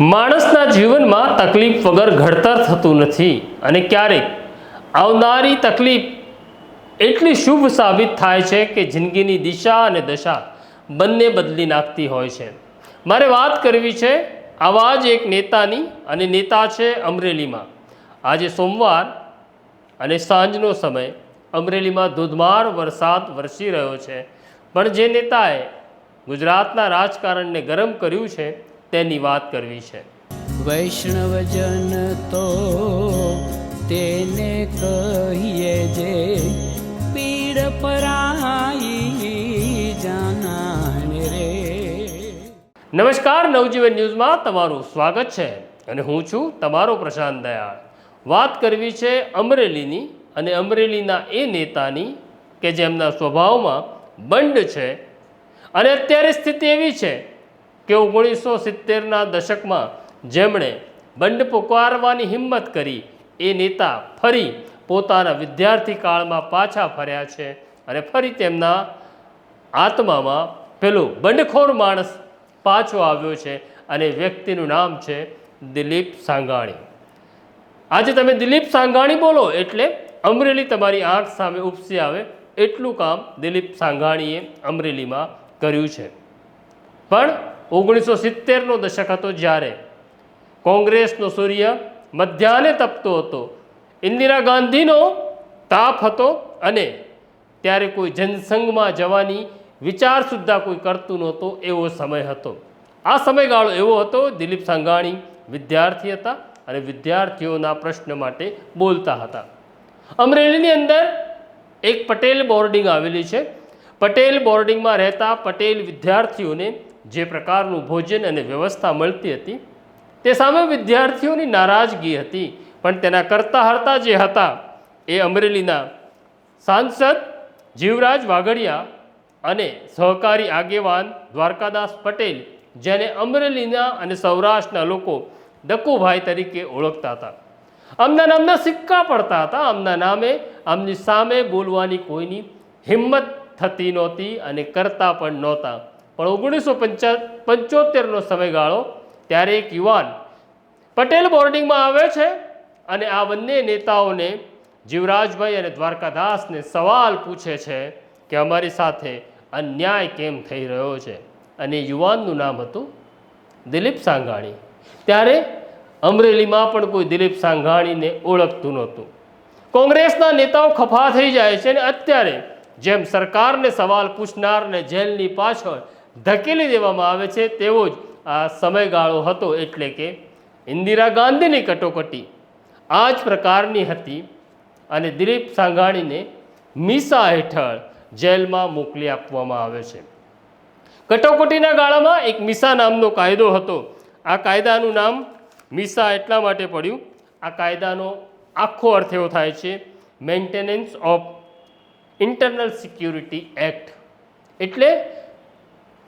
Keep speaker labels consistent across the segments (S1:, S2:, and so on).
S1: માણસના જીવનમાં તકલીફ વગર ઘડતર થતું નથી અને ક્યારેક આવનારી તકલીફ એટલી શુભ સાબિત થાય છે કે જિંદગીની દિશા અને દશા બંને બદલી નાખતી હોય છે. મારે વાત કરવી છે આવા જ એક નેતાની અને નેતા છે અમરેલીમાં. આજે સોમવાર અને સાંજનો સમય અમરેલીમાં ધોધમાર વરસાદ વરસી રહ્યો છે. પણ જે નેતાએ ગુજરાતના રાજકારણને ગરમ કર્યું છે તેની વાત કરવી છે.
S2: વૈષ્ણવજન તો તેને કહીએ જે પીડ પરાઈ જાનાને રે.
S1: નમસ્કાર નવજીવન ન્યૂઝમાં તમારું સ્વાગત છે અને હું છું તમારો પ્રશાંત દયાળ. વાત કરવી છે અમરેલીની અને અમરેલીના એ નેતાની કે જેમના સ્વભાવમાં બંડ છે અને અત્યારે સ્થિતિ એવી છે કે ઓગણીસો સિત્તેરના દશકમાં જેમણે બંડ પુકારવાની હિંમત કરી, એ નેતા ફરી પોતાના વિદ્યાર્થી કાળમાં પાછા ફર્યા છે અને ફરી તેમના આત્મામાં પેલો બંડખોર માણસ પાછો આવ્યો છે અને વ્યક્તિનું નામ છે દિલીપ સાંગાણી. આજે તમે દિલીપ સાંગાણી બોલો એટલે અમરેલી તમારી આંખ સામે ઉપસી આવે એટલું કામ દિલીપ સાંગાણીએ અમરેલીમાં કર્યું છે. પણ ઓગણીસો સિત્તેરનો દશક હતો જ્યારે કોંગ્રેસનો સૂર્ય મધ્યાહને તપતો હતો. ઇન્દિરા ગાંધીનો તાપ હતો અને ત્યારે કોઈ જનસંઘમાં જવાની વિચાર સુદ્ધા કોઈ કરતું નહોતો એવો સમય હતો. આ સમયગાળો એવો હતો, દિલીપ સંઘાણી વિદ્યાર્થી હતા અને વિદ્યાર્થીઓના પ્રશ્ન માટે બોલતા હતા. અમરેલીની અંદર એક પટેલ બોર્ડિંગ આવેલી છે. પટેલ બોર્ડિંગમાં રહેતા પટેલ વિદ્યાર્થીઓને જે પ્રકારનું ભોજન અને વ્યવસ્થા મળતી હતી, તે સામે વિદ્યાર્થીઓની નારાજગી હતી. પણ તેના કરતા હરતા જે હતા, એ અમરેલીના સાંસદ જીવરાજ વાઘડિયા અને સહકારી આગેવાન દ્વારકાદાસ પટેલ, જેને અમરેલીના અને સૌરાષ્ટ્રના લોકો ડકુભાઈ તરીકે ઓળખતા હતા. આમના નામના સિક્કા પડતા હતા. આમના નામે, આમની સામે બોલવાની કોઈની હિંમત થતી નહોતી અને કરતા પણ નહોતા. પણ ઓગણીસો પંચા, પંચોતેરનો સમયગાળો ત્યારે એક યુવાન પટેલ બોર્ડિંગમાં આવે છે અને આ બંને નેતાઓને જીવરાજભાઈ અને દ્વારકાદાસને સવાલ પૂછે છે કે અમારી સાથે અન્યાય કેમ થઈ રહ્યો છે? અને યુવાનનું નામ હતું દિલીપ સાંઘાણી. ત્યારે અમરેલીમાં પણ કોઈ દિલીપ સાંઘાણીને ઓળખતું નહોતું. કોંગ્રેસના નેતાઓ ખફા થઈ જાય છે અને અત્યારે જેમ સરકારને સવાલ પૂછનારને જેલની પાછળ ધકેલી દેવામાં આવે છે, તેવો જ આ સમયગાળો હતો એટલે કે ઇન્દિરા ગાંધીની કટોકટી આ જ પ્રકારની હતી અને દિલીપ સાંઘાણીને મીસા હેઠળ જેલમાં મોકલી આપવામાં આવે છે. કટોકટીના ગાળામાં એક મીસા નામનો કાયદો હતો. આ કાયદાનું નામ મીસા એટલા માટે પડ્યું, આ કાયદાનો આખો અર્થ એવો થાય છે, maintenance of internal security act. એટલે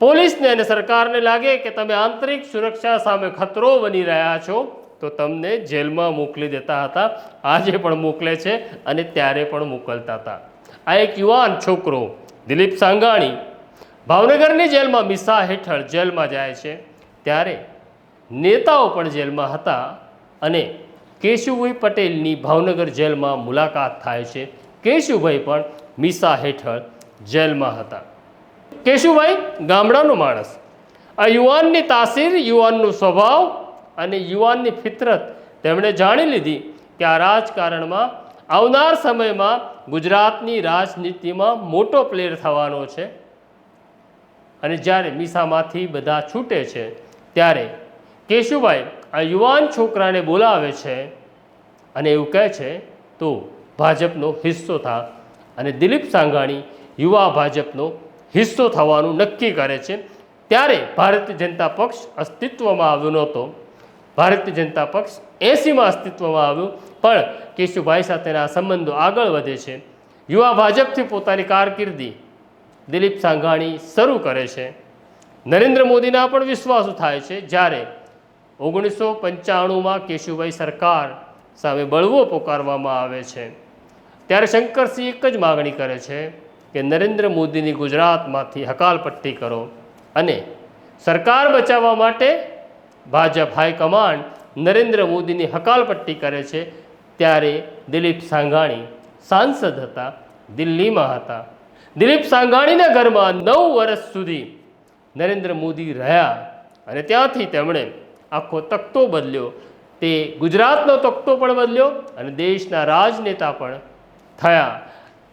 S1: પોલીસને અને સરકારને લાગે કે તમે આંતરિક સુરક્ષા સામે ખતરો બની રહ્યા છો, તો તમને જેલમાં મોકલી દેતા હતા. આજે પણ મોકલે છે અને ત્યારે પણ મોકલતા હતા. આ એક યુવાન છોકરો, દિલીપ સાંગાણી, ભાવનગરની જેલમાં મિસા હેઠળ જેલમાં જાય છે. ત્યારે નેતાઓ પણ જેલમાં હતા અને કેશુભાઈ પટેલની ભાવનગર જેલમાં મુલાકાત થાય છે. કેશુભાઈ પણ મિસા હેઠળ જેલમાં હતા. કેશુભાઈ, ગામડાનો માણસ. આ યુવાનની તાસીર, યુવાનનો સ્વભાવ અને યુવાનની ફિતરત તેમણે જાણી લીધી કે આ રાજકારણમાં આવનાર સમયમાં ગુજરાતની રાજનીતિમાં મોટો પ્લેયર થવાનો છે. અને જ્યારે મીસામાંથી બધા છૂટે છે, ત્યારે કેશુભાઈ આ યુવાન છોકરાને બોલાવે છે અને એવું કહે છે, તો ભાજપનો હિસ્સો થા. અને દિલીપ સાંઘાણી યુવા ભાજપનો હિસ્સો થવાનું નક્કી કરે છે. ત્યારે ભારતીય જનતા પક્ષ અસ્તિત્વમાં આવ્યો નહોતો. ભારતીય જનતા પક્ષ એંસીમાં અસ્તિત્વમાં આવ્યું. પણ કેશુભાઈ સાથેના સંબંધો આગળ વધે છે. યુવા ભાજપથી પોતાની કારકિર્દી દિલીપ સાંઘાણી શરૂ કરે છે. નરેન્દ્ર મોદીના પણ વિશ્વાસો થાય છે. જ્યારે ઓગણીસો પંચાણુંમાં કેશુભાઈ સરકાર સામે બળવો પોકારવામાં આવે છે. ત્યારે શંકરસિંહ એક જ માગણી કરે છે. કે નરેન્દ્ર મોદીની ગુજરાતમાંથી હકાલપટ્ટી કરો અને સરકાર બચાવવા માટે ભાજપ હાઈકમાન્ડ નરેન્દ્ર મોદીની હકાલપટ્ટી કરે છે ત્યારે દિલીપ સાંઘાણી સાંસદ હતા, દિલ્હીમાં હતા. દિલીપ સાંઘાણીના ઘરમાં નવ વર્ષ સુધી નરેન્દ્ર મોદી રહ્યા અને ત્યાંથી તેમણે આખો તખતો બદલ્યો. તે ગુજરાતનો તખતો પણ બદલ્યો અને દેશના રાજનેતા પણ થયા.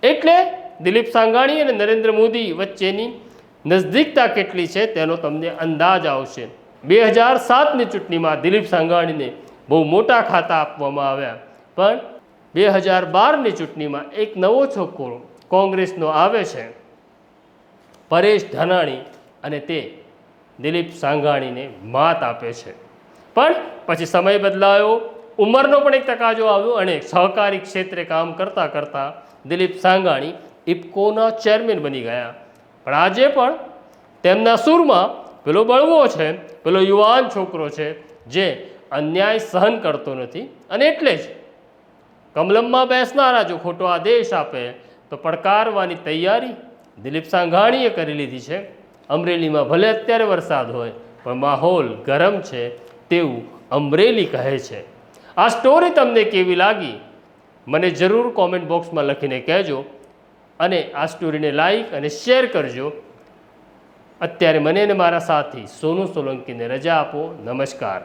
S1: એટલે દિલીપ સાંઘાણી અને નરેન્દ્ર મોદી વચ્ચેની નજદીકતા કેટલી છે તેનો તમને અંદાજ આવશે. બે હજાર સાતની ચૂંટણીમાં દિલીપ સાંઘાણીને બહુ મોટા ખાતા આપવામાં આવ્યા. પણ બે હજાર બારની ચૂંટણીમાં એક નવો છોકરો કોંગ્રેસનો આવે છે. પરેશ ધાનાણી અને તે દિલીપ સાંઘાણીને માત આપે છે. પણ પછી સમય બદલાયો, ઉંમરનો પણ એક તકાજો આવ્યો અને સહકારી ક્ષેત્રે કામ કરતાં કરતાં દિલીપ સાંઘાણી ઇફકોના ચેરમેન બની ગયા. પણ આજે પણ તેમના સૂરમાં પેલો બળવો છે, પેલો યુવાન છોકરો છે, જે અન્યાય સહન કરતો નથી અને એટલે જ કમલમમાં બેસનારા જો ખોટો આદેશ આપે, તો પડકારવાની તૈયારી દિલીપ સાંઘાણીએ કરી લીધી છે. અમરેલીમાં ભલે અત્યારે વરસાદ હોય, પણ માહોલ ગરમ છે તેવું અમરેલી કહે છે. આ સ્ટોરી તમને કેવી લાગી? મને જરૂર કોમેન્ટ બોક્સમાં લખીને કહેજો. અને આ સ્ટોરીને લાઈક અને શેર કરજો. અત્યારે મને અને મારા સાથી સોનુ સોલંકીને રજા આપો. નમસ્કાર.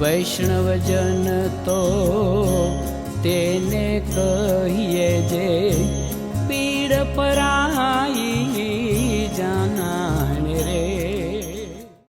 S2: વૈષ્ણવજન તો તેને કહીએ જે પીડ પરાઈ